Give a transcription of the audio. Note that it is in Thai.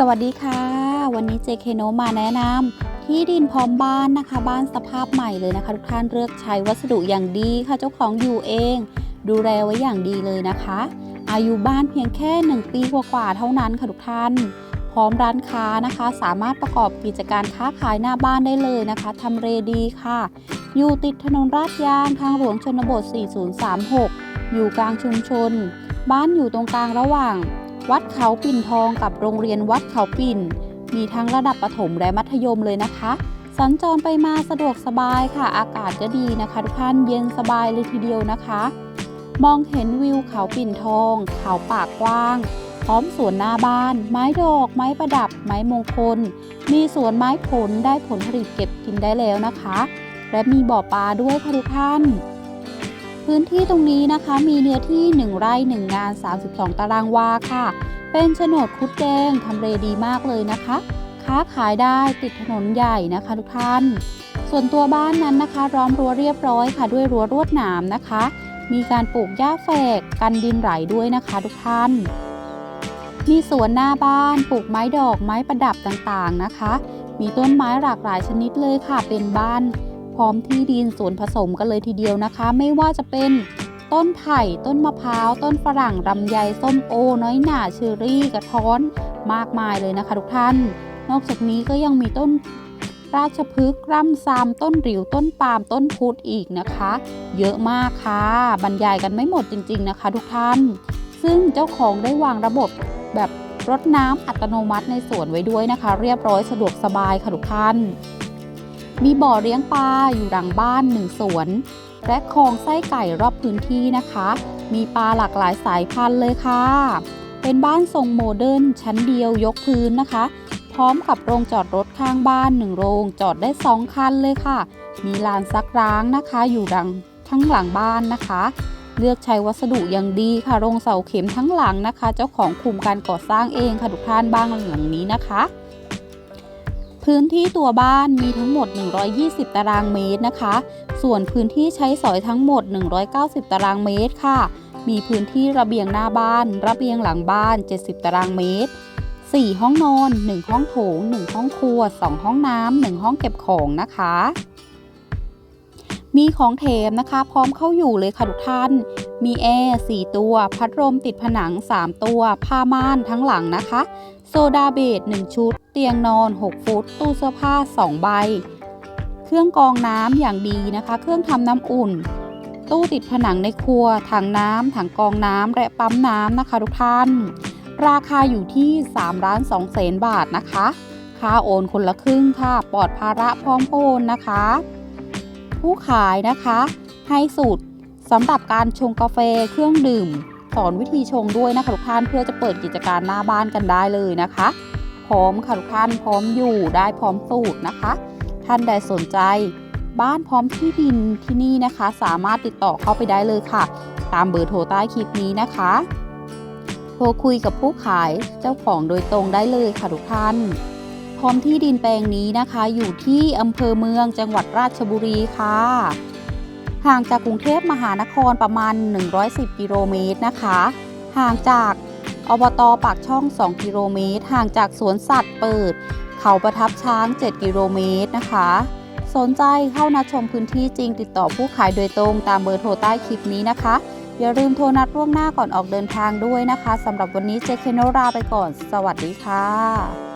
สวัสดีค่ะ วันนี้เจเคโนมาแนะนำที่ดินพร้อมบ้านนะคะ บ้านสภาพใหม่เลยนะคะทุกท่านเลือกใช้วัสดุอย่างดีค่ะเจ้าของอยู่เอง ดูแลไว้อย่างดีเลยนะคะ อายุบ้านเพียงแค่ 1 ปีกว่าๆเท่านั้นค่ะทุกท่าน พร้อมร้านค้านะคะ สามารถประกอบกิจการค้าขายหน้าบ้านได้เลยนะคะทำเลดีค่ะ อยู่ติดถนนราดยางทางหลวงชนบท 4036 อยู่กลางชุมชน บ้านอยู่ตรงกลางระหว่าง วัดเขาปิ่นทองกับโรงเรียนวัดเขาปิ่น มีทั้งระดับประถมและมัธยมเลยนะคะ สัญจรไปมาสะดวกสบายค่ะ อากาศก็ดีนะคะทุกท่านเย็นสบายเลยทีเดียวนะคะ มองเห็นวิวเขาปิ่นทอง เขาปากกว้าง พร้อมสวนหน้าบ้าน ไม้ดอก ไม้ประดับ ไม้มงคล มีสวนไม้ผลได้ผลผลิตเก็บกินได้แล้วนะคะ และมีบ่อปลาด้วยค่ะทุกท่าน พื้นที่ตรงนี้นะคะมีเนื้อที่ 1 ไร่1งาน 32 ตารางวาค่ะ เป็นโฉนดคุดแดงทำเลดีมากเลยนะคะ ค้าขายได้ติดถนนใหญ่นะคะทุกท่าน ส่วนตัวบ้านนั้นนะคะล้อมรั้วเรียบร้อยค่ะ ด้วยรั้วรวดหนามนะคะ มีการปลูกหญ้าแฝกกันดินไหลด้วยนะคะทุกท่าน มีสวนหน้าบ้านปลูกไม้ดอกไม้ประดับต่างๆนะคะ มีต้นไม้หลากหลายชนิดเลยค่ะเป็นบ้าน ร้อมที่ดินสวนผสมกันเลยทีเดียวนะคะ ไม่ว่าจะเป็นต้นไผ่ต้นมะพร้าว ต้นฝรั่งลำไยส้มโอ น้อยหน่าเชอรี่กระท้อนมากมายเลยนะคะทุกท่าน นอกจากนี้ก็ยังมีต้นราชพฤกษ์ร่ำซามต้นหริวต้นปาล์มต้นพุทธอีกนะคะ เยอะมากค่ะ บรรยายกันไม่หมดจริง ๆนะคะ ทุกท่าน ซึ่งเจ้าของได้วางระบบแบบรดน้ำอัตโนมัติในสวนไว้ด้วยนะคะ เรียบร้อยสะดวกสบายค่ะทุกท่าน มีบ่อเลี้ยงปลาอยู่หลังบ้านหนึ่งสวน และคลองไส้ไก่รอบพื้นที่นะคะ มีปลาหลากหลายสายพันธุ์เลยค่ะ เป็นบ้านทรงโมเดิร์นชั้นเดียวยกพื้นนะคะ พร้อมกับโรงจอดรถข้างบ้านหนึ่งโรงจอดได้2คันเลยค่ะ มีลานซักร้างนะคะ อยู่ดังทั้งหลังบ้านนะคะ เลือกใช้วัสดุอย่างดีค่ะ โรงเสาเข็มทั้งหลังนะคะ เจ้าของคุมการก่อสร้างเองค่ะทุกท่านบ้านหลังนี้นะคะ พื้นที่ตัวบ้านมีทั้งหมด 120 ตารางเมตรนะคะ ส่วนพื้นที่ใช้สอยทั้งหมด 190 ตารางเมตรค่ะ มีพื้นที่ระเบียงหน้าบ้าน ระเบียงหลังบ้าน 70 ตารางเมตร 4 ห้องนอน 1 ห้องโถง 1 ห้องครัว 2 ห้องน้ำ 1 ห้องเก็บของนะคะ มีของแถมนะคะ พร้อมเข้าอยู่เลยค่ะทุกท่าน มีแอร์ 4 ตัว พัดลมติดผนัง 3 ตัว ผ้าม่านทั้งหลังนะคะ โซดาเบด1ชุด เตียงนอน 6 ฟุต ตู้เสื้อผ้า 2 ใบ เครื่องกรองน้ำอย่างดีนะคะ เครื่องทำน้ำอุ่น ตู้ติดผนังในครัว ถังน้ำ ถังกรองน้ำ และปั๊มน้ำนะคะทุกท่าน ราคาอยู่ที่3ล้าน2แสนบาทนะคะ ค่าโอนคนละครึ่งค่ะ ปลอดภาระพร้อมโอนนะคะ ผู้ขายนะคะ ให้สูตรสำหรับการชงกาแฟเครื่องดื่ม สอนวิธีชงด้วยนะคะทุกท่านเพื่อจะเปิดกิจการหน้าบ้านกันได้เลยนะคะ พร้อมค่ะทุกท่านพร้อมอยู่ได้พร้อมสูตรนะคะ ท่านใดสนใจบ้านพร้อมที่ดินที่นี่นะคะ สามารถติดต่อเข้าไปได้เลยค่ะ ตามเบอร์โทรใต้คลิปนี้นะคะ โทรคุยกับผู้ขายเจ้าของโดยตรงได้เลยค่ะทุกท่าน พร้อมที่ดินแปลงนี้นะคะ อยู่ที่อำเภอเมืองจังหวัดราชบุรีค่ะ ห่างจากกรุงเทพมหานครประมาณ 110 กิโลเมตรนะคะ ห่างจากอบตปากช่อง 2 กิโลเมตร ห่างจากสวนสัตว์เปิด เขาประทับช้าง 7 กิโลเมตรนะคะ สนใจเข้านัดชมพื้นที่จริงติดต่อผู้ขายโดยตรงตามเบอร์โทรใต้คลิปนี้นะคะ อย่าลืมโทรนัดล่วงหน้าก่อนออกเดินทางด้วยนะคะสำหรับวันนี้เจคเคนโนราไปก่อน สวัสดีค่ะ